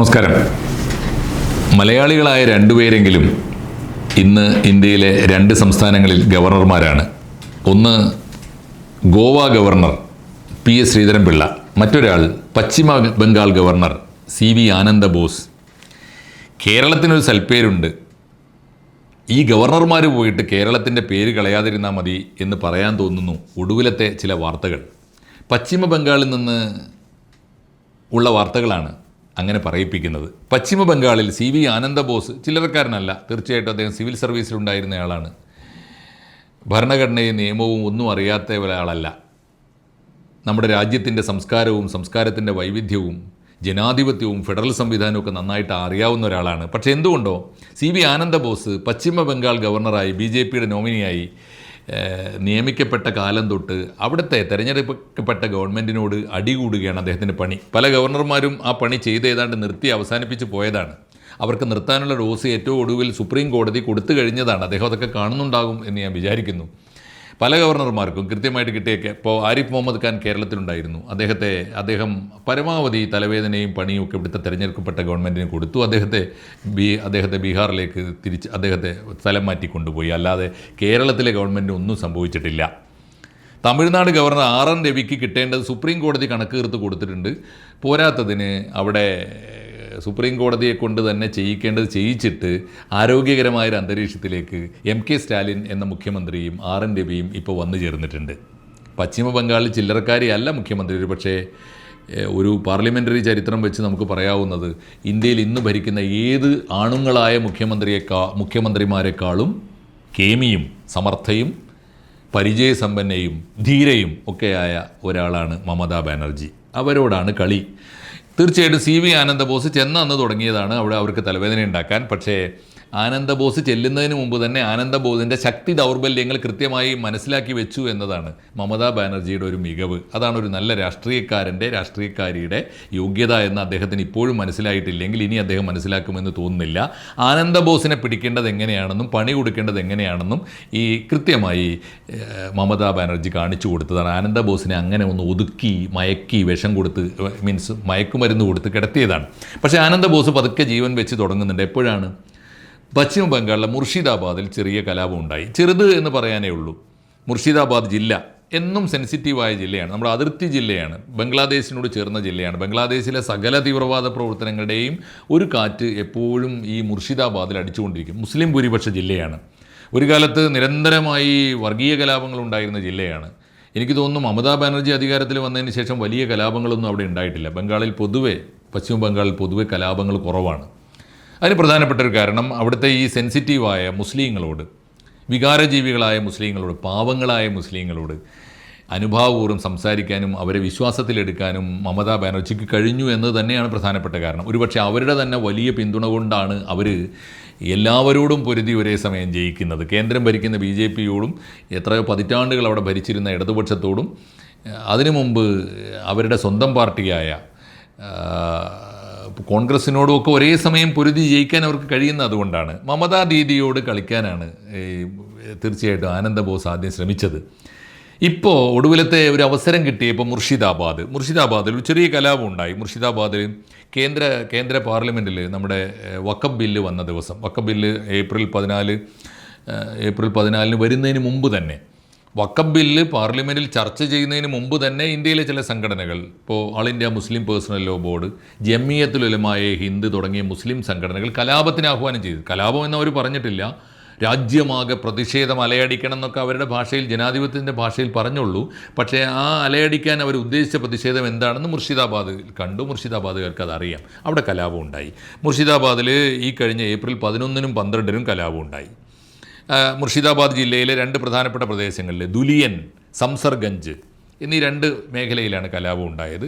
നമസ്കാരം. മലയാളികളായ രണ്ടുപേരെങ്കിലും ഇന്ന് ഇന്ത്യയിലെ രണ്ട് സംസ്ഥാനങ്ങളിൽ ഗവർണർമാരാണ്. ഒന്ന് Goa governor P S Sreedharan Pillai മറ്റൊരാൾ Paschima Bangal governor C V Ananda Bose. കേരളത്തിനൊരു സൽപ്പേരുണ്ട്. ഈ ഗവർണർമാർ പോയിട്ട് കേരളത്തിന്റെ പേര് കളയാതിരുന്നാൽ മതി എന്ന് പറയാൻ തോന്നുന്നു ഒടുവിലത്തെ ചില വാർത്തകൾ. പശ്ചിമ ബംഗാളിൽ നിന്ന് ഉള്ള വാർത്തകളാണ്. അങ്ങനെ പറയിപ്പിക്കുന്നത്. പശ്ചിമ ബംഗാളിൽ സി വി ആനന്ദബോസ് ചില്ലറക്കാരനല്ല തീർച്ചയായിട്ടും അദ്ദേഹം സിവിൽ സർവീസിലുണ്ടായിരുന്നയാളാണ് ഭരണഘടനയും നിയമവും ഒന്നും അറിയാത്ത ഒരാളല്ല. നമ്മുടെ രാജ്യത്തിന്റെ സംസ്കാരവും സംസ്കാരത്തിന്റെ വൈവിധ്യവും ജനാധിപത്യവും ഫെഡറൽ സംവിധാനവും ഒക്കെ നന്നായിട്ട് അറിയാവുന്ന ഒരാളാണ്. പക്ഷേ എന്തുകൊണ്ടോ സി വി ആനന്ദബോസ് പശ്ചിമ ബംഗാൾ ഗവർണറായി ബി ജെ പിയുടെ നോമിനിയായി നിയമിക്കപ്പെട്ട കാലം തൊട്ട് അവിടുത്തെ തെരഞ്ഞെടുക്കപ്പെട്ട ഗവൺമെന്റിനോട് അടികൂടുകയാണ് അദ്ദേഹത്തിന്റെ പണി. പല ഗവർണർമാരും ആ പണി ചെയ്ത് ഏതാണ്ട് നിർത്തി അവസാനിപ്പിച്ച് പോയതാണ്. അവർക്ക് നിർത്താനുള്ള ഡോസ് ഏറ്റവും ഒടുവിൽ സുപ്രീം കോടതി കൊടുത്തു കഴിഞ്ഞതാണ്. അദ്ദേഹം അതൊക്കെ കാണുന്നുണ്ടാകും എന്ന് ഞാൻ വിചാരിക്കുന്നു. പല ഗവർണർമാർക്കും കൃത്യമായിട്ട് കിട്ടിയൊക്കെ ഇപ്പോൾ ആരിഫ് മുഹമ്മദ് ഖാൻ കേരളത്തിലുണ്ടായിരുന്നു. അദ്ദേഹത്തെ അദ്ദേഹം പരമാവധി തലവേദനയും പണിയും ഒക്കെ ഇവിടുത്തെ തിരഞ്ഞെടുക്കപ്പെട്ട ഗവൺമെന്റിന് കൊടുത്തു. അദ്ദേഹത്തെ ബി അദ്ദേഹത്തെ ബീഹാറിലേക്ക് തിരിച്ച് അദ്ദേഹത്തെ സ്ഥലം മാറ്റി കൊണ്ടുപോയി. അല്ലാതെ കേരളത്തിലെ ഗവൺമെന്റ് ഒന്നും സംഭവിച്ചിട്ടില്ല. തമിഴ്നാട് ഗവർണർ ആർ എൻ രവിക്ക് കിട്ടേണ്ടത് സുപ്രീം കോടതി കണക്ക് തീർത്ത് കൊടുത്തിട്ടുണ്ട്. പോരാത്തതിന് അവിടെ സുപ്രീം കോടതിയെ കൊണ്ട് തന്നെ ചെയ്യിക്കേണ്ടത് ചെയ്യിച്ചിട്ട് ആരോഗ്യകരമായൊരു അന്തരീക്ഷത്തിലേക്ക് എം കെ സ്റ്റാലിൻ എന്ന മുഖ്യമന്ത്രിയും ആർ എൻ രവിയും ഇപ്പോൾ വന്നു ചേർന്നിട്ടുണ്ട്. പശ്ചിമ ബംഗാളിൽ ചില്ലറക്കാരിയല്ല മുഖ്യമന്ത്രി. ഒരു പക്ഷേ ഒരു പാർലമെന്ററി ചരിത്രം വെച്ച് നമുക്ക് പറയാവുന്നത് ഇന്ത്യയിൽ ഇന്ന് ഭരിക്കുന്ന ഏത് ആണുങ്ങളായ മുഖ്യമന്ത്രിയേക്കാ മുഖ്യമന്ത്രിമാരെക്കാളും കേമിയും സമർത്ഥയും പരിചയസമ്പന്നയും ധീരയും ഒക്കെയായ ഒരാളാണ് മമതാ ബാനർജി. അവരോടാണ് കളി. തീർച്ചയായിട്ടും സി വി ആനന്ദബോസ് ചെന്നന്ന് തുടങ്ങിയതാണ് അവിടെ അവർക്ക് തലവേദന ഉണ്ടാക്കാൻ പക്ഷേ ആനന്ദബോസ് ചെല്ലുന്നതിന് മുമ്പ് തന്നെ ആനന്ദബോസിന്റെ ശക്തി ദൗർബല്യങ്ങൾ കൃത്യമായി മനസ്സിലാക്കി വെച്ചു എന്നതാണ് മമതാ ബാനർജിയുടെ ഒരു മികവ്. അതാണ് ഒരു നല്ല രാഷ്ട്രീയക്കാരന്റെ രാഷ്ട്രീയക്കാരിയുടെ യോഗ്യത എന്ന് അദ്ദേഹത്തിന് ഇപ്പോഴും മനസ്സിലായിട്ടില്ലെങ്കിൽ ഇനി അദ്ദേഹം മനസ്സിലാക്കുമെന്ന് തോന്നുന്നില്ല. ആനന്ദബോസിനെ പിടിക്കേണ്ടത് എങ്ങനെയാണെന്നും പണി കൊടുക്കേണ്ടത് എങ്ങനെയാണെന്നും ഈ കൃത്യമായി മമതാ ബാനർജി കാണിച്ചു കൊടുത്തതാണ്. ആനന്ദബോസിനെ അങ്ങനെ ഒന്ന് ഒതുക്കി മയക്കി വിഷം കൊടുത്ത് മീൻസ് മയക്കുമരുന്ന് കൊടുത്ത് കിടത്തിയതാണ്. പക്ഷേ ആനന്ദബോസ് പതുക്കെ ജീവൻ വെച്ച് തുടങ്ങുന്നുണ്ട്. എപ്പോഴാണ്? പശ്ചിമ ബംഗാളിലെ മുർഷിദാബാദിൽ ചെറിയ കലാപം ഉണ്ടായി ചെറുത് എന്ന് പറയാനേ ഉള്ളൂ. മുർഷിദാബാദ് ജില്ല എന്നും സെൻസിറ്റീവായ ജില്ലയാണ്. നമ്മുടെ അതിർത്തി ജില്ലയാണ്. ബംഗ്ലാദേശിനോട് ചേർന്ന ജില്ലയാണ്. ബംഗ്ലാദേശിലെ സകല തീവ്രവാദ പ്രവർത്തനങ്ങളുടെയും ഒരു കാറ്റ് എപ്പോഴും ഈ മുർഷിദാബാദിൽ അടിച്ചുകൊണ്ടിരിക്കും. മുസ്ലിം ഭൂരിപക്ഷ ജില്ലയാണ്. ഒരു കാലത്ത് നിരന്തരമായി വർഗീയ കലാപങ്ങൾ ഉണ്ടായിരുന്ന ജില്ലയാണ്. എനിക്ക് തോന്നുന്നു മമതാ ബാനർജി അധികാരത്തിൽ വന്നതിന് ശേഷം വലിയ കലാപങ്ങളൊന്നും അവിടെ ഉണ്ടായിട്ടില്ല. ബംഗാളിൽ പൊതുവെ പശ്ചിമ ബംഗാളിൽ പൊതുവെ കലാപങ്ങൾ കുറവാണ്. അതിന് പ്രധാനപ്പെട്ട ഒരു കാരണം അവിടുത്തെ ഈ സെൻസിറ്റീവായ മുസ്ലിങ്ങളോട് വികാരജീവികളായ മുസ്ലിങ്ങളോട് പാവങ്ങളായ മുസ്ലിങ്ങളോട് അനുഭാവപൂർവം സംസാരിക്കാനും അവരെ വിശ്വാസത്തിലെടുക്കാനും മമതാ ബാനർജിക്ക് കഴിഞ്ഞു എന്ന് തന്നെയാണ് പ്രധാനപ്പെട്ട കാരണം. ഒരുപക്ഷെ അവരുടെ തന്നെ വലിയ പിന്തുണ കൊണ്ടാണ് അവർ എല്ലാവരോടും പൊരുതി ഒരേ സമയം ജയിക്കുന്നത്. കേന്ദ്രം ഭരിക്കുന്ന ബി ജെ പിയോടും എത്രയോ പതിറ്റാണ്ടുകൾ അവിടെ ഭരിച്ചിരുന്ന ഇടതുപക്ഷത്തോടും അതിനു മുമ്പ് അവരുടെ സ്വന്തം പാർട്ടിയായ ആ, കോൺഗ്രസിനോടും ഒക്കെ ഒരേ സമയം പൊരുതി ജയിക്കാൻ അവർക്ക് കഴിയുന്ന അതുകൊണ്ടാണ്. മമതാ ദീദിയോട് കളിക്കാനാണ് തീർച്ചയായിട്ടും ആനന്ദബോസ് ആദ്യം ശ്രമിച്ചത്. ഇപ്പോൾ ഒടുവിലത്തെ ഒരു അവസരം കിട്ടിയപ്പോൾ മുർഷിദാബാദ്. മുർഷിദാബാദിൽ ഒരു ചെറിയ കലാപം ഉണ്ടായി. മുർഷിദാബാദിൽ കേന്ദ്ര കേന്ദ്ര പാർലമെന്റിൽ നമ്മുടെ വക്കബ് ബില്ല് വന്ന ദിവസം. വക്കബ് ബില്ല് ഏപ്രിൽ പതിനാല് ഏപ്രിൽ പതിനാലിന് വരുന്നതിന് മുമ്പ് തന്നെ വഖഫ് ബില്ല് പാർലമെന്റിൽ ചർച്ച ചെയ്യുന്നതിന് മുമ്പ് തന്നെ ഇന്ത്യയിലെ ചില സംഘടനകൾ ഇപ്പോൾ all India Muslim personal law board Jamiat Ulama Hind തുടങ്ങിയ മുസ്ലിം സംഘടനകൾ കലാപത്തിന് ആഹ്വാനം ചെയ്തു. കലാപം എന്ന് അവർ പറഞ്ഞിട്ടില്ല. രാജ്യമാകെ പ്രതിഷേധം അലയടിക്കണം എന്നൊക്കെ അവരുടെ ഭാഷയിൽ ജനാധിപത്യത്തിന്റെ ഭാഷയിൽ പറഞ്ഞുള്ളൂ. പക്ഷേ ആ അലയടിക്കാൻ അവർ ഉദ്ദേശിച്ച പ്രതിഷേധം എന്താണെന്ന് മുർഷിദാബാദിൽ കണ്ടു. മുർഷിദാബാദുകാർക്ക് അതറിയാം. അവിടെ കലാപം ഉണ്ടായി. മുർഷിദാബാദിൽ ഈ കഴിഞ്ഞ ഏപ്രിൽ പതിനൊന്നിനും പന്ത്രണ്ടിനും കലാപം ഉണ്ടായി. മുർഷിദാബാദ് ജില്ലയിലെ രണ്ട് പ്രധാനപ്പെട്ട പ്രദേശങ്ങളിൽ ദുലിയൻ സംസർഗഞ്ച് എന്നീ രണ്ട് മേഖലയിലാണ് കലാപം ഉണ്ടായത്.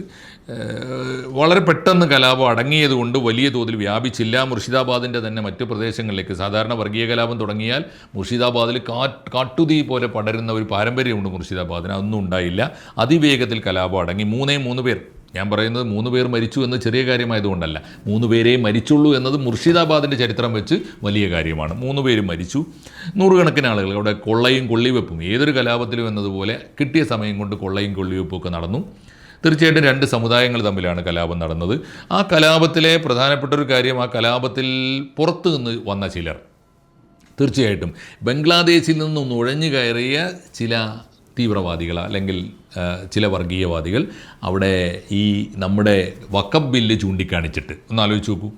വളരെ പെട്ടെന്ന് കലാപം അടങ്ങിയതുകൊണ്ട് വലിയ തോതിൽ വ്യാപിച്ചില്ല. മുർഷിദാബാദിന്റെ തന്നെ മറ്റു പ്രദേശങ്ങളിലേക്ക് സാധാരണ വർഗീയ കലാപം തുടങ്ങിയാൽ മുർഷിദാബാദിൽ കാട്ട് കാട്ടുതീ പോലെ പടരുന്ന ഒരു പാരമ്പര്യമുണ്ട് മുർഷിദാബാദിന്. അതൊന്നും ഉണ്ടായില്ല. അതിവേഗത്തിൽ കലാപം അടങ്ങി. മൂന്നേ മൂന്ന് പേർ ഞാൻ പറയുന്നത് മൂന്ന് പേർ മരിച്ചു എന്ന് ചെറിയ കാര്യമായതുകൊണ്ടല്ല. മൂന്ന് പേരേ മരിച്ചുള്ളൂ എന്നത് മുർഷിദാബാദിന്റെ ചരിത്രം വെച്ച് വലിയ കാര്യമാണ്. മൂന്ന് പേര് മരിച്ചു. നൂറുകണക്കിന് ആളുകൾ അവിടെ കൊള്ളയും കൊള്ളിവെപ്പും ഏതൊരു കലാപത്തിലും എന്നതുപോലെ കിട്ടിയ സമയം കൊണ്ട് കൊള്ളയും കൊള്ളിവെപ്പും ഒക്കെ നടന്നു. തീർച്ചയായിട്ടും രണ്ട് സമുദായങ്ങൾ തമ്മിലാണ് കലാപം നടന്നത്. ആ കലാപത്തിലെ പ്രധാനപ്പെട്ട ഒരു കാര്യം ആ കലാപത്തിൽ പുറത്തു നിന്ന് വന്ന ചിലർ. തീർച്ചയായിട്ടും ബംഗ്ലാദേശിൽ നിന്നും നുഴഞ്ഞു കയറിയ ചില തീവ്രവാദികൾ അല്ലെങ്കിൽ ചില വർഗീയവാദികൾ അവിടെ ഈ നമ്മുടെ വക്കപ്പ് ബില്ല് ചൂണ്ടിക്കാണിച്ചിട്ട്. ഒന്ന് ആലോചിച്ച് നോക്കൂ.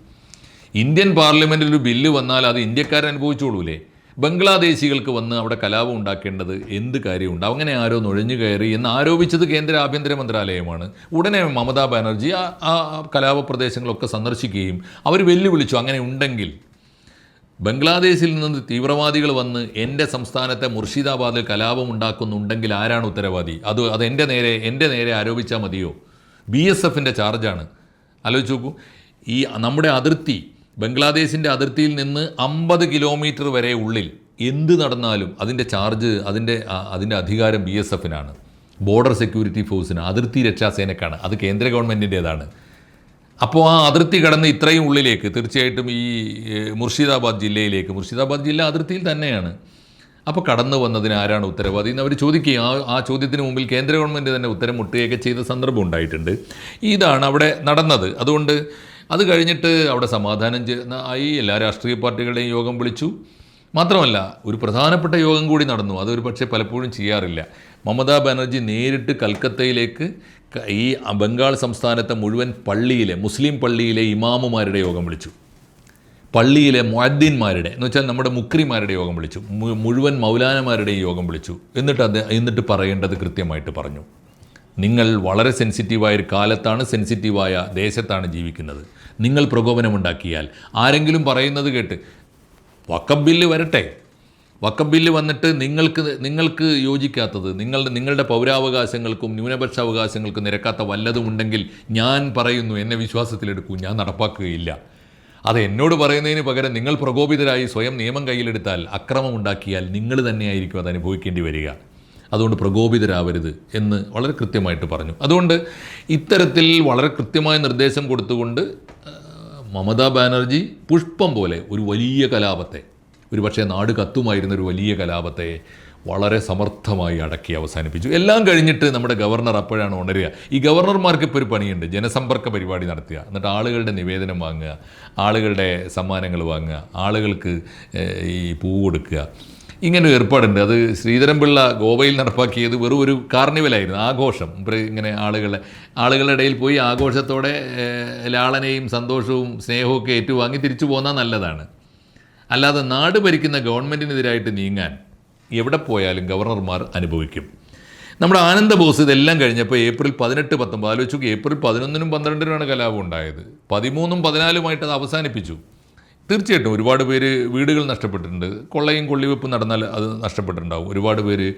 ഇന്ത്യൻ പാർലമെന്റിൽ ഒരു ബില്ല് വന്നാൽ അത് ഇന്ത്യക്കാരൻ അനുഭവിച്ചോളൂലേ? ബംഗ്ലാദേശികൾക്ക് വന്ന് അവിടെ കലാപം ഉണ്ടാക്കേണ്ടത് എന്ത് കാര്യമുണ്ട്? അങ്ങനെ ആരോ നുഴഞ്ഞു കയറി എന്ന് ആരോപിച്ചത് കേന്ദ്ര ആഭ്യന്തര മന്ത്രാലയമാണ്. ഉടനെ മമതാ ബാനർജി ആ കലാപ പ്രദേശങ്ങളൊക്കെ സന്ദർശിക്കുകയും അവർ വെല്ലുവിളിച്ചു അങ്ങനെ ഉണ്ടെങ്കിൽ ബംഗ്ലാദേശിൽ നിന്ന് തീവ്രവാദികൾ വന്ന് എന്റെ സംസ്ഥാനത്തെ മുർഷിദാബാദിൽ കലാപം ഉണ്ടാക്കുന്നുണ്ടെങ്കിൽ ആരാണ് ഉത്തരവാദി? അത് അത് എന്റെ നേരെ എന്റെ നേരെ ആരോപിച്ചാൽ മതിയോ? ബി എസ് എഫിന്റെ ചാർജാണ്. ആലോചിച്ച് നോക്കൂ. ഈ നമ്മുടെ അതിർത്തി ബംഗ്ലാദേശിന്റെ അതിർത്തിയിൽ നിന്ന് അമ്പത് കിലോമീറ്റർ വരെ ഉള്ളിൽ എന്ത് നടന്നാലും അതിന്റെ ചാർജ് അതിന്റെ അതിന്റെ അധികാരം ബി എസ് എഫിനാണ്. ബോർഡർ സെക്യൂരിറ്റി ഫോഴ്സിന് അതിർത്തി രക്ഷാസേനക്കാണ് അത് കേന്ദ്ര ഗവൺമെന്റിന്റേതാണ്. അപ്പോൾ ആ അതിർത്തി കടന്ന് ഇത്രയും ഉള്ളിലേക്ക് തീർച്ചയായിട്ടും ഈ മുർഷിദാബാദ് ജില്ലയിലേക്ക് മുർഷിദാബാദ് ജില്ല അതിർത്തിയിൽ തന്നെയാണ്. അപ്പോൾ കടന്നു വന്നതിന് ആരാണ് ഉത്തരവാദി? എന്ന് അവർ ചോദിക്കുകയും ആ ആ ചോദ്യത്തിന് മുമ്പിൽ കേന്ദ്ര ഗവൺമെന്റ് തന്നെ ഉത്തരം മുട്ടുകയൊക്കെ ചെയ്ത സന്ദർഭം ഉണ്ടായിട്ടുണ്ട്. ഇതാണ് അവിടെ നടന്നത്. അതുകൊണ്ട് അത് കഴിഞ്ഞിട്ട് അവിടെ സമാധാനം ചെയ്യുന്ന ആയി എല്ലാ രാഷ്ട്രീയ പാർട്ടികളുടെയും യോഗം വിളിച്ചു. മാത്രമല്ല ഒരു പ്രധാനപ്പെട്ട യോഗം കൂടി നടന്നു. അതൊരു പക്ഷേ പലപ്പോഴും ചെയ്യാറില്ല. മമതാ ബാനർജി നേരിട്ട് കൽക്കത്തയിലേക്ക് ഈ ബംഗാൾ സംസ്ഥാനത്തെ മുഴുവൻ പള്ളിയിലെ മുസ്ലിം പള്ളിയിലെ ഇമാമുമാരുടെ യോഗം വിളിച്ചു. പള്ളിയിലെ മുഅദ്ദീന്മാരുടെ എന്ന് വെച്ചാൽ നമ്മുടെ മുക്രിമാരുടെ യോഗം വിളിച്ചു. മുഴുവൻ മൗലാനമാരുടെയും യോഗം വിളിച്ചു. എന്നിട്ട് അത് എന്നിട്ട് പറയേണ്ടത് കൃത്യമായിട്ട് പറഞ്ഞു. നിങ്ങൾ വളരെ സെൻസിറ്റീവായ ഒരു കാലത്താണ് സെൻസിറ്റീവായ ദേശത്താണ് ജീവിക്കുന്നത്. നിങ്ങൾ പ്രകോപനമുണ്ടാക്കിയാൽ ആരെങ്കിലും പറയുന്നത് കേട്ട് വക്കം ബില്ല് വരട്ടെ. വക്കഫ് ബില്ല് വന്നിട്ട് നിങ്ങൾക്ക് നിങ്ങൾക്ക് യോജിക്കാത്തത് നിങ്ങളുടെ നിങ്ങളുടെ പൗരാവകാശങ്ങൾക്കും ന്യൂനപക്ഷ അവകാശങ്ങൾക്കും നിരക്കാത്ത വല്ലതും ഉണ്ടെങ്കിൽ ഞാൻ പറയുന്നു എന്നെ വിശ്വാസത്തിലെടുക്കൂ ഞാൻ നടപ്പാക്കുകയില്ല. അത് എന്നോട് പറയുന്നതിന് പകരം നിങ്ങൾ പ്രകോപിതരായി സ്വയം നിയമം കയ്യിലെടുത്താൽ അക്രമം ഉണ്ടാക്കിയാൽ നിങ്ങൾ തന്നെയായിരിക്കും അത് അനുഭവിക്കേണ്ടി വരിക. അതുകൊണ്ട് പ്രകോപിതരാവരുത് എന്ന് വളരെ കൃത്യമായിട്ട് പറഞ്ഞു. അതുകൊണ്ട് ഇത്തരത്തിൽ വളരെ കൃത്യമായ നിർദ്ദേശം കൊടുത്തുകൊണ്ട് മമതാ ബാനർജി പുഷ്പം പോലെ ഒരു വലിയ കലാപത്തെ ഒരു പക്ഷേ നാട് കത്തുമായിരുന്ന ഒരു വലിയ കലാപത്തെ വളരെ സമർത്ഥമായി അടക്കി അവസാനിപ്പിച്ചു. എല്ലാം കഴിഞ്ഞിട്ട് നമ്മുടെ ഗവർണർ അപ്പോഴാണ് ഉണരുക. ഈ ഗവർണർമാർക്ക് ഇപ്പോൾ ഒരു പണിയുണ്ട്. ജനസമ്പർക്ക പരിപാടി നടത്തുക. എന്നിട്ട് ആളുകളുടെ നിവേദനം വാങ്ങുക. ആളുകളുടെ സമ്മാനങ്ങൾ വാങ്ങുക. ആളുകൾക്ക് ഈ പൂ കൊടുക്കുക. ഇങ്ങനെ ഏർപ്പാടുണ്ട്. അത് ശ്രീധരൻപിള്ള ഗോവയിൽ നടപ്പാക്കിയത് വെറും ഒരു കാർണിവലായിരുന്നു. ആഘോഷം. ഇങ്ങനെ ആളുകളെ ആളുകളുടെ ഇടയിൽ പോയി ആഘോഷത്തോടെ ലാളനയും സന്തോഷവും സ്നേഹവും ഒക്കെ ഏറ്റുവാങ്ങി തിരിച്ചു പോകുന്ന നല്ലതാണ്. അല്ലാതെ നാട് ഭരിക്കുന്ന ഗവൺമെന്റിനെതിരായിട്ട് നീങ്ങാൻ എവിടെ പോയാലും ഗവർണർമാർ അനുഭവിക്കും. നമ്മുടെ ആനന്ദ ബോസ് ഇതെല്ലാം കഴിഞ്ഞപ്പോൾ ഏപ്രിൽ പതിനെട്ട് പത്തൊമ്പത്. ആലോചിച്ചു ഏപ്രിൽ പതിനൊന്നിനും പന്ത്രണ്ടിനുമാണ് കലാപം ഉണ്ടായത്. പതിമൂന്നും പതിനാലുമായിട്ട് അത് അവസാനിപ്പിച്ചു. തീർച്ചയായിട്ടും ഒരുപാട് പേര് വീടുകൾ നഷ്ടപ്പെട്ടിട്ടുണ്ട്. കൊള്ളയും കൊള്ളിവെപ്പും നടന്നാൽ അത് നഷ്ടപ്പെട്ടിട്ടുണ്ടാവും. ഒരുപാട് പേര്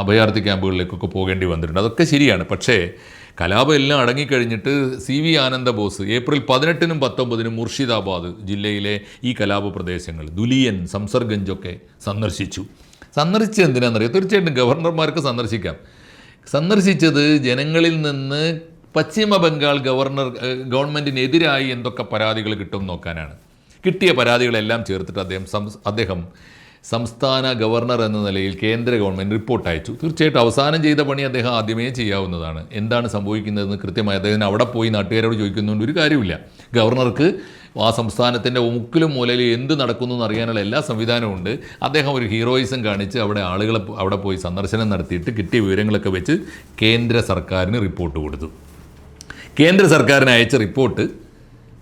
അഭയാർത്ഥി ക്യാമ്പുകളിലേക്കൊക്കെ പോകേണ്ടി വന്നിട്ടുണ്ട്. അതൊക്കെ ശരിയാണ്. പക്ഷേ കലാപം എല്ലാം അടങ്ങിക്കഴിഞ്ഞിട്ട് C V Ananda Bose April പതിനെട്ടിനും പത്തൊമ്പതിനും മുർഷിദാബാദ് ജില്ലയിലെ ഈ കലാപ പ്രദേശങ്ങൾ ദുലിയൻ സംസർഗഞ്ചൊക്കെ സന്ദർശിച്ചു. സന്ദർശിച്ചത് എന്തിനാണെന്നറിയാം? തീർച്ചയായിട്ടും ഗവർണർമാർക്ക് സന്ദർശിക്കാം. സന്ദർശിച്ചത് ജനങ്ങളിൽ നിന്ന് പശ്ചിമ ബംഗാൾ ഗവർണർ ഗവൺമെന്റിനെതിരായി എന്തൊക്കെ പരാതികൾ കിട്ടും നോക്കാനാണ്. കിട്ടിയ പരാതികളെല്ലാം ചേർത്തിട്ട് അദ്ദേഹം അദ്ദേഹം സംസ്ഥാന ഗവർണർ എന്ന നിലയിൽ കേന്ദ്ര ഗവൺമെന്റ് റിപ്പോർട്ട് അയച്ചു. തീർച്ചയായിട്ടും അവസാനം ചെയ്ത പണി അദ്ദേഹം ആദ്യമേ ചെയ്യാവുന്നതാണ്. എന്താണ് സംഭവിക്കുന്നതെന്ന് കൃത്യമായി അദ്ദേഹം അവിടെ പോയി നാട്ടുകാരോട് ചോദിക്കുന്നതുകൊണ്ട് ഒരു കാര്യമില്ല ഗവർണർക്ക് ആ സംസ്ഥാനത്തിന്റെ മുക്കിലും മൂലയിലും എന്ത് നടക്കുന്നു എന്ന് അറിയാനുള്ള എല്ലാ സംവിധാനവും ഉണ്ട്. അദ്ദേഹം ഒരു ഹീറോയിസം കാണിച്ച് അവിടെ ആളുകളെ അവിടെ പോയി സന്ദർശനം നടത്തിയിട്ട് കിട്ടിയ വിവരങ്ങളൊക്കെ വെച്ച് കേന്ദ്ര സർക്കാരിന് റിപ്പോർട്ട് കൊടുത്തു. കേന്ദ്ര സർക്കാരിന് അയച്ച റിപ്പോർട്ട്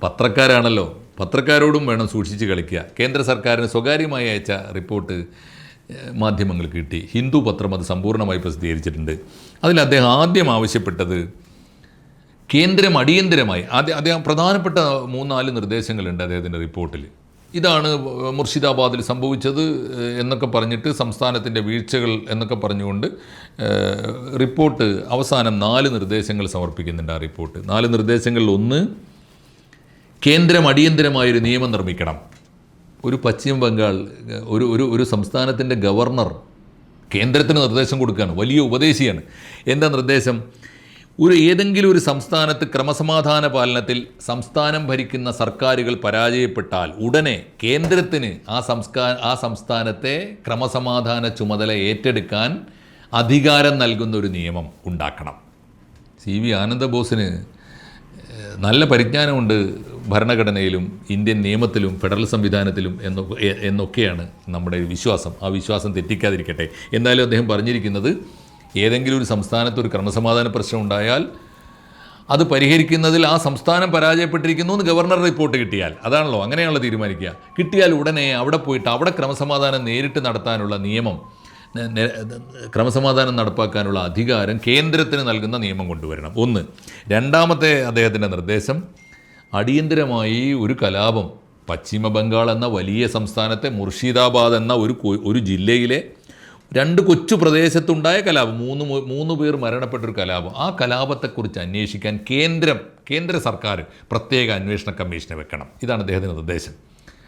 പത്രക്കാരാണല്ലോ. പത്രക്കാരോടും വേണം സൂക്ഷിച്ച് കളിക്കുക. കേന്ദ്ര സർക്കാരിന് സ്വകാര്യമായി അയച്ച റിപ്പോർട്ട് മാധ്യമങ്ങൾ കിട്ടി. ഹിന്ദു പത്രം അത് സമ്പൂർണമായി പ്രസിദ്ധീകരിച്ചിട്ടുണ്ട്. അതിൽ അദ്ദേഹം ആദ്യം ആവശ്യപ്പെട്ടത് കേന്ദ്രം അടിയന്തരമായി ആദ്യം അദ്ദേഹം പ്രധാനപ്പെട്ട മൂന്നാൽ നിർദ്ദേശങ്ങളുണ്ട് അദ്ദേഹത്തിന്റെ റിപ്പോർട്ടിൽ. ഇതാണ് മുർഷിദാബാദിൽ സംഭവിച്ചത് എന്നൊക്കെ പറഞ്ഞിട്ട് സംസ്ഥാനത്തിന്റെ വീഴ്ചകൾ എന്നൊക്കെ പറഞ്ഞുകൊണ്ട് റിപ്പോർട്ട് അവസാനം നാല് നിർദ്ദേശങ്ങൾ സമർപ്പിക്കുന്നുണ്ട് ആ റിപ്പോർട്ട്. നാല് നിർദ്ദേശങ്ങളിൽ ഒന്ന് കേന്ദ്രം അടിയന്തരമായൊരു നിയമം നിർമ്മിക്കണം. ഒരു പശ്ചിമ ബംഗാൾ ഒരു ഒരു ഒരു സംസ്ഥാനത്തിന്റെ ഗവർണർ കേന്ദ്രത്തിന് നിർദ്ദേശം കൊടുക്കുകയാണ്. വലിയ ഉപദേശിയാണ്. എന്താ നിർദ്ദേശം? ഒരു ഏതെങ്കിലും ഒരു സംസ്ഥാനത്ത് ക്രമസമാധാന പാലനത്തിൽ സംസ്ഥാനം ഭരിക്കുന്ന സർക്കാരുകൾ പരാജയപ്പെട്ടാൽ ഉടനെ കേന്ദ്രത്തിന് ആ സംസ്കാ ആ സംസ്ഥാനത്തെ ക്രമസമാധാന ചുമതല ഏറ്റെടുക്കാൻ അധികാരം നൽകുന്ന ഒരു നിയമം ഉണ്ടാക്കണം. സി വി ആനന്ദബോസിന് നല്ല പരിജ്ഞാനമുണ്ട്. ഭരണഘടനയിലും ഇന്ത്യൻ നിയമത്തിലും ഫെഡറൽ സംവിധാനത്തിലും എന്നൊക്കെ എന്നൊക്കെയാണ് നമ്മുടെ വിശ്വാസം. ആ വിശ്വാസം തെറ്റിക്കാതിരിക്കട്ടെ. എന്നാലും അദ്ദേഹം പറഞ്ഞിരിക്കുന്നത് ഏതെങ്കിലും ഒരു സംസ്ഥാനത്ത് ഒരു ക്രമസമാധാന പ്രശ്നം ഉണ്ടായാൽ അത് പരിഹരിക്കുന്നതിൽ ആ സംസ്ഥാനം പരാജയപ്പെട്ടിരിക്കുന്നു എന്ന് ഗവർണർ റിപ്പോർട്ട് കിട്ടിയാൽ. അതാണല്ലോ അങ്ങനെയാണല്ലോ തീരുമാനിക്കുക. കിട്ടിയാൽ ഉടനെ അവിടെ പോയിട്ട് അവിടെ ക്രമസമാധാനം നേരിട്ട് നടത്താനുള്ള നിയമം ക്രമസമാധാനം നടപ്പാക്കാനുള്ള അധികാരം കേന്ദ്രത്തിന് നൽകുന്ന നിയമം കൊണ്ടുവരണം. ഒന്ന്. രണ്ടാമത്തെ അദ്ദേഹത്തിന്റെ നിർദ്ദേശം അടിയന്തരമായി ഒരു കലാപം. പശ്ചിമ ബംഗാൾ എന്ന വലിയ സംസ്ഥാനത്തെ മുർഷിദാബാദ് എന്ന ഒരു ഒരു ജില്ലയിലെ രണ്ട് കൊച്ചു പ്രദേശത്തുണ്ടായ കലാപം. മൂന്ന് മൂന്ന് പേർ മരണപ്പെട്ടൊരു കലാപം. ആ കലാപത്തെക്കുറിച്ച് അന്വേഷിക്കാൻ കേന്ദ്രം കേന്ദ്ര സർക്കാർ പ്രത്യേക അന്വേഷണ കമ്മീഷനെ വെക്കണം. ഇതാണ് അദ്ദേഹത്തിന്റെ നിർദ്ദേശം.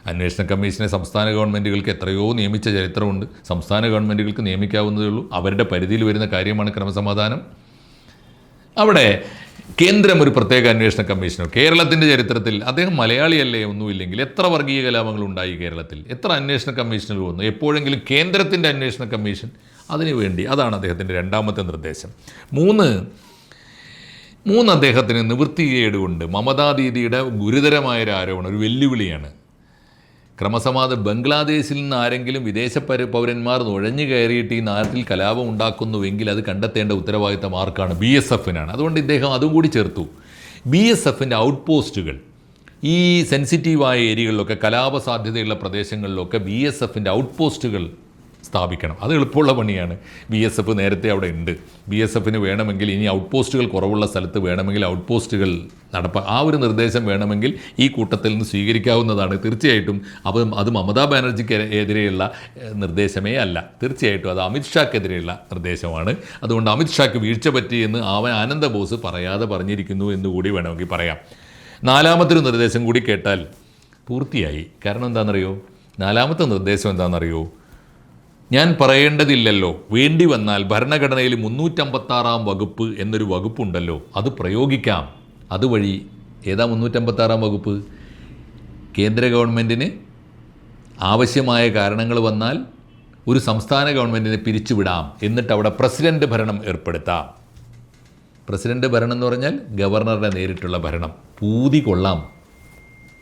അന്വേഷണ കമ്മീഷനെ സംസ്ഥാന ഗവൺമെന്റുകൾക്ക് എത്രയോ നിയമിച്ച ചരിത്രമുണ്ട്. സംസ്ഥാന ഗവൺമെന്റുകൾക്ക് നിയമിക്കാവുന്നതേ ഉള്ളൂ. അവരുടെ പരിധിയിൽ വരുന്ന കാര്യമാണ് ക്രമസമാധാനം. അവിടെ കേന്ദ്രം ഒരു പ്രത്യേക അന്വേഷണ കമ്മീഷനോ? കേരളത്തിന്റെ ചരിത്രത്തിൽ അദ്ദേഹം മലയാളിയല്ലേ ഒന്നുമില്ലെങ്കിൽ എത്ര വർഗീയ കലാപങ്ങൾ ഉണ്ടായി കേരളത്തിൽ? എത്ര അന്വേഷണ കമ്മീഷനുകൾ വന്നു? എപ്പോഴെങ്കിലും കേന്ദ്രത്തിന്റെ അന്വേഷണ കമ്മീഷൻ അതിനുവേണ്ടി അതാണ് അദ്ദേഹത്തിന്റെ രണ്ടാമത്തെ നിർദ്ദേശം. മൂന്ന് മൂന്ന് അദ്ദേഹത്തിന് നിവൃത്തി കൊണ്ട് മമതാ ദീദിയുടെ ഗുരുതരമായ ഒരു ആരോപണം ഒരു വെല്ലുവിളിയാണ്. ക്രമസമാധാനം ബംഗ്ലാദേശിൽ നിന്ന് ആരെങ്കിലും വിദേശ പര പൗരന്മാർ നുഴഞ്ഞു കയറിയിട്ട് ഈ നാട്ടിൽ കലാപം ഉണ്ടാക്കുന്നുവെങ്കിൽ അത് കണ്ടെത്തേണ്ട ഉത്തരവാദിത്തം ആർക്കാണ് ബി എസ് എഫിനാണ്. അതുകൊണ്ട് ഇദ്ദേഹം അതും കൂടി ചേർത്തു. ബി എസ് എഫിന്റെ ഔട്ട് പോസ്റ്റുകൾ ഈ സെൻസിറ്റീവായ ഏരിയകളിലൊക്കെ കലാപ സാധ്യതയുള്ള പ്രദേശങ്ങളിലൊക്കെ ബി എസ് എഫിന്റെ ഔട്ട് പോസ്റ്റുകൾ സ്ഥാപിക്കണം. അത് എളുപ്പമുള്ള പണിയാണ്. ബി എസ് എഫ് നേരത്തെ അവിടെ ഉണ്ട്. ബി എസ് എഫിന് വേണമെങ്കിൽ ഇനി ഔട്ട് പോസ്റ്റുകൾ കുറവുള്ള സ്ഥലത്ത് വേണമെങ്കിൽ ഔട്ട് പോസ്റ്റുകൾ നടപ്പ ആ ഒരു നിർദ്ദേശം വേണമെങ്കിൽ ഈ കൂട്ടത്തിൽ നിന്ന് സ്വീകരിക്കാവുന്നതാണ്. തീർച്ചയായിട്ടും അപ്പം അത് മമതാ ബാനർജിക്ക് എതിരെയുള്ള നിർദ്ദേശമേ അല്ല. തീർച്ചയായിട്ടും അത് അമിത്ഷാക്കെതിരെയുള്ള നിർദ്ദേശമാണ്. അതുകൊണ്ട് അമിത്ഷാക്ക് വീഴ്ച പറ്റിയെന്ന് അവൻ ആനന്ദ ബോസ് പറയാതെ പറഞ്ഞിരിക്കുന്നു എന്ന് കൂടി വേണമെങ്കിൽ പറയാം. നാലാമത്തൊരു നിർദ്ദേശം കൂടി കേട്ടാൽ പൂർത്തിയായി. കാരണം എന്താണെന്നറിയോ? നാലാമത്തെ നിർദ്ദേശം എന്താണെന്നറിയോ? ഞാൻ പറയേണ്ടതില്ലല്ലോ. വേണ്ടി വന്നാൽ ഭരണഘടനയിൽ മുന്നൂറ്റമ്പത്താറാം വകുപ്പ് എന്നൊരു വകുപ്പുണ്ടല്ലോ. അത് പ്രയോഗിക്കാം. അതുവഴി ഏതാ മുന്നൂറ്റമ്പത്താറാം വകുപ്പ്? കേന്ദ്ര ഗവൺമെന്റിന് ആവശ്യമായ കാരണങ്ങൾ വന്നാൽ ഒരു സംസ്ഥാന ഗവൺമെന്റിനെ പിരിച്ചുവിടാം. എന്നിട്ട് അവിടെ പ്രസിഡന്റ് ഭരണം ഏർപ്പെടുത്താം. പ്രസിഡന്റ് ഭരണം എന്ന് പറഞ്ഞാൽ ഗവർണറുടെ നേരിട്ടുള്ള ഭരണം. പൂതി കൊള്ളാം.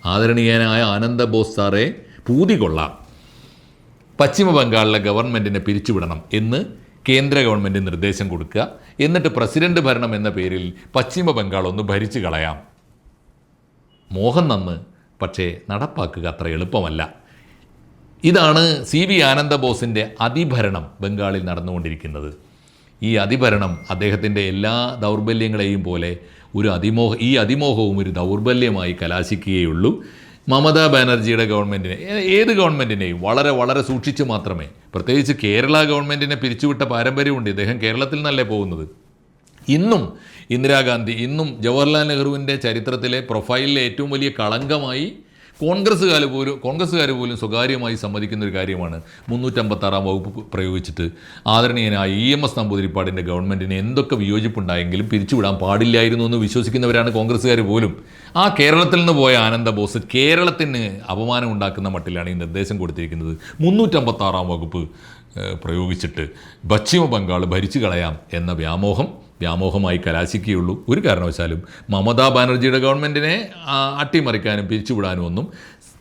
ആദരണീയനായ ആനന്ദ ബോസ് സാറെ പൂതി കൊള്ളാം. പശ്ചിമ ബംഗാളിലെ ഗവൺമെന്റിനെ പിരിച്ചുവിടണം എന്ന് കേന്ദ്ര ഗവൺമെന്റ് നിർദ്ദേശം കൊടുക്കുക. എന്നിട്ട് പ്രസിഡന്റ് ഭരണം എന്ന പേരിൽ പശ്ചിമ ബംഗാൾ ഒന്ന് ഭരിച്ചു കളയാം. മോഹൻ നന്ന് പക്ഷേ നടപ്പാക്കുക അത്ര എളുപ്പമല്ല. ഇതാണ് സി വി ആനന്ദബോസിന്റെ അതിഭരണം ബംഗാളിൽ നടന്നുകൊണ്ടിരിക്കുന്നത്. ഈ അതിഭരണം അദ്ദേഹത്തിന്റെ എല്ലാ ദൗർബല്യങ്ങളെയും പോലെ ഒരു അതിമോഹ ഈ അതിമോഹവും ഒരു ദൗർബല്യമായി കലാശിക്കുകയുള്ളൂ. മമതാ ബാനർജിയുടെ ഗവൺമെന്റിനെ ഏത് ഗവൺമെന്റിനെയും വളരെ വളരെ സൂക്ഷിച്ച് മാത്രമേ പ്രത്യേകിച്ച് കേരള ഗവൺമെന്റിനെ പിരിച്ചുവിട്ട പാരമ്പര്യമുണ്ട്. ഇദ്ദേഹം കേരളത്തിൽ നിന്നല്ലേ പോകുന്നത്? ഇന്നും ഇന്ദിരാഗാന്ധി ഇന്നും ജവഹർലാൽ നെഹ്റുവിന്റെ ചരിത്രത്തിലെ പ്രൊഫൈലിലെ ഏറ്റവും വലിയ കളങ്കമായി കോൺഗ്രസ്സുകാർ പോലും കോൺഗ്രസ്സുകാർ പോലും സ്വകാര്യമായി സമ്മതിക്കുന്ന ഒരു കാര്യമാണ് മുന്നൂറ്റമ്പത്താറാം വകുപ്പ് പ്രയോഗിച്ചിട്ട് ആദരണീയനായ ഇ എം എസ് നമ്പൂതിരിപ്പാടിന്റെ ഗവൺമെന്റിന് എന്തൊക്കെ വിയോജിപ്പുണ്ടായെങ്കിലും പിരിച്ചുവിടാൻ പാടില്ലായിരുന്നു എന്ന് വിശ്വസിക്കുന്നവരാണ് കോൺഗ്രസ്സുകാർ പോലും. ആ കേരളത്തിൽ നിന്ന് പോയ ആനന്ദ ബോസ് കേരളത്തിന് അപമാനം ഉണ്ടാക്കുന്ന മട്ടിലാണ് ഈ നിർദ്ദേശം കൊടുത്തിരിക്കുന്നത്. മുന്നൂറ്റമ്പത്താറാം വകുപ്പ് പ്രയോഗിച്ചിട്ട് പശ്ചിമ ബംഗാൾ ഭരിച്ചു കളയാം എന്ന വ്യാമോഹം വ്യാമോഹമായി കലാശിക്കുകയുള്ളൂ. ഒരു കാരണവശാലും മമതാ ബാനർജിയുടെ ഗവൺമെന്റിനെ അട്ടിമറിക്കാനും പിരിച്ചുവിടാനും ഒന്നും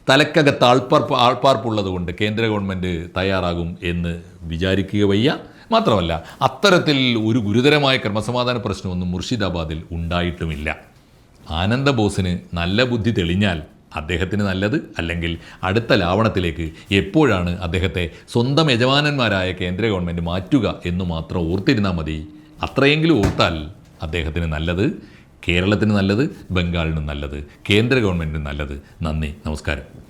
തലക്കകത്ത് ആൾപ്പാർപ്പ് ആൾപ്പാർപ്പുള്ളതുകൊണ്ട് കേന്ദ്ര ഗവൺമെന്റ് തയ്യാറാകും എന്ന് വിചാരിക്കുക വയ്യ. മാത്രമല്ല അത്തരത്തിൽ ഒരു ഗുരുതരമായ ക്രമസമാധാന പ്രശ്നമൊന്നും മുർഷിദാബാദിൽ ഉണ്ടായിട്ടുമില്ല. ആനന്ദബോസിന് നല്ല ബുദ്ധി തെളിഞ്ഞാൽ അദ്ദേഹത്തിന് നല്ലത് അല്ലെങ്കിൽ അടുത്ത ലാവണത്തിലേക്ക് എപ്പോഴാണ് അദ്ദേഹത്തെ സ്വന്തം യജമാനന്മാരായ കേന്ദ്ര ഗവൺമെന്റ് മാറ്റുക എന്ന് മാത്രം ഓർത്തിരുന്നാൽ മതി. അത്രയെങ്കിലും ഓർത്താൽ അദ്ദേഹത്തിന് നല്ലത് കേരളത്തിന് നല്ലത് ബംഗാളിന് നല്ലത് കേന്ദ്ര ഗവൺമെന്റിന് നല്ലത്. നന്ദി നമസ്കാരം.